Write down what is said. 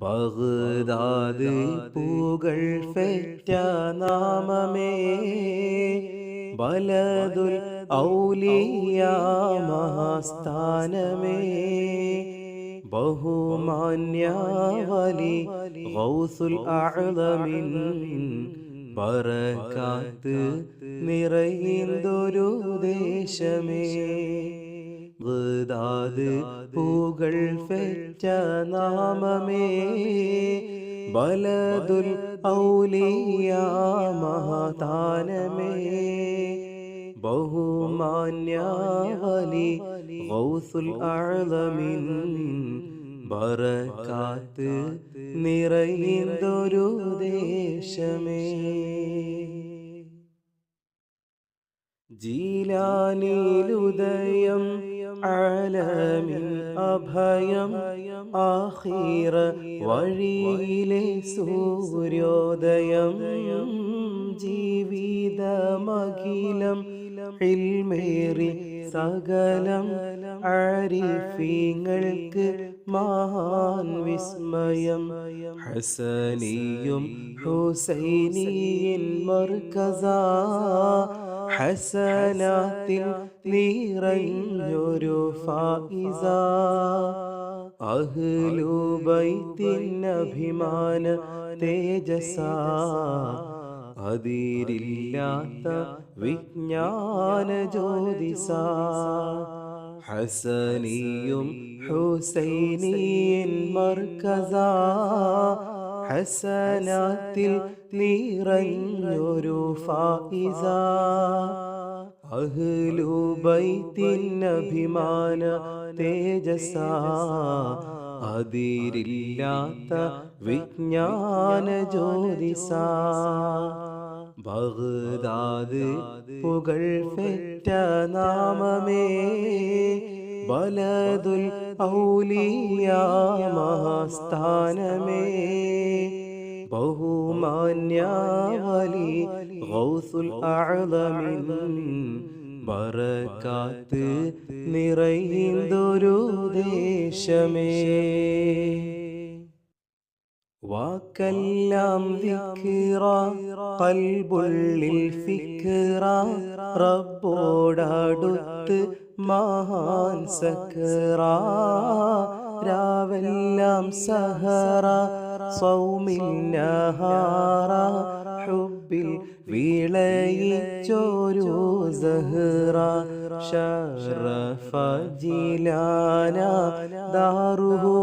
Baghdad പൂകൾ feta നാമമേ. ബലദുൽ ഔലിയ മഹാസ്ഥാനമേ. ബഹുമാന്യ വലി ഗൗസുൽ അഅ്ലമിൻ Barakath നിറയുന്നൊരു ദേശമേ. Baghdad പൂകൾ feta നാമമേ ബലദുൽ ഔലിയ മഹാതാനമേ ബഹുമാന്യ വലി ഗൗസുൽ അഅ്ലമിൻ ബറകാത്ത് നിറയുന്നൊരു ദേശമേ ജീലാനിലുദയം ആലമിൻ അഭയം ആഖിറ വഴിയിലെ സൂര്യോദയം ജീവിതമഖിലം ഇൽമേറി സകലം ആരിഫീങ്ങൾക്ക് മഹാൻ വിസ്മയം. ഹസനിയും ഹുസൈനിയൻ മർക്കസ ഹസനത്തിൽ നിറഞ്ഞൊരു ഫായിസ. അഹ്ലുബൈത്തിൻ അഭിമാന തേജസ. അതിരില്ലാത്ത വിജ്ഞാന ജ്യോതിസ. ഹസനിയും ഹുസൈനിയൻ മർക്കസ. ഹസനാത്തിൽ നിറഞ്ഞൊരു ഫായിസ. അഹ്ലുബൈത്തിൻ അഭിമാന തേജസ. അതിരില്ലാത്ത വിജ്ഞാന ജ്യോതിസ. ബഗ്ദാദ് പുകൾ പെറ്റ നാമമേ. ബലതുൽ ഔലിയ മഹാസ്ഥാനമേ. ബഹുമാന്യ വലി ഗൗസുൽ ബറക്കാത്ത് ബറകാത്ത് നിറയുന്നൊരു ദേശമേ വാക്കെല്ലാം വിക്കിറ കൽബുള്ളിൽ ഫിക്കിറ റബ്ബോടടുത്ത് മഹാൻ സക്കറ. രാവെല്ലാം സഹറ സൗമിൽ നഹാറ ഹുബിൽ വിളയിച്ചൊരു സഹറ ഷറഫ ജിലാന ദാറുഹു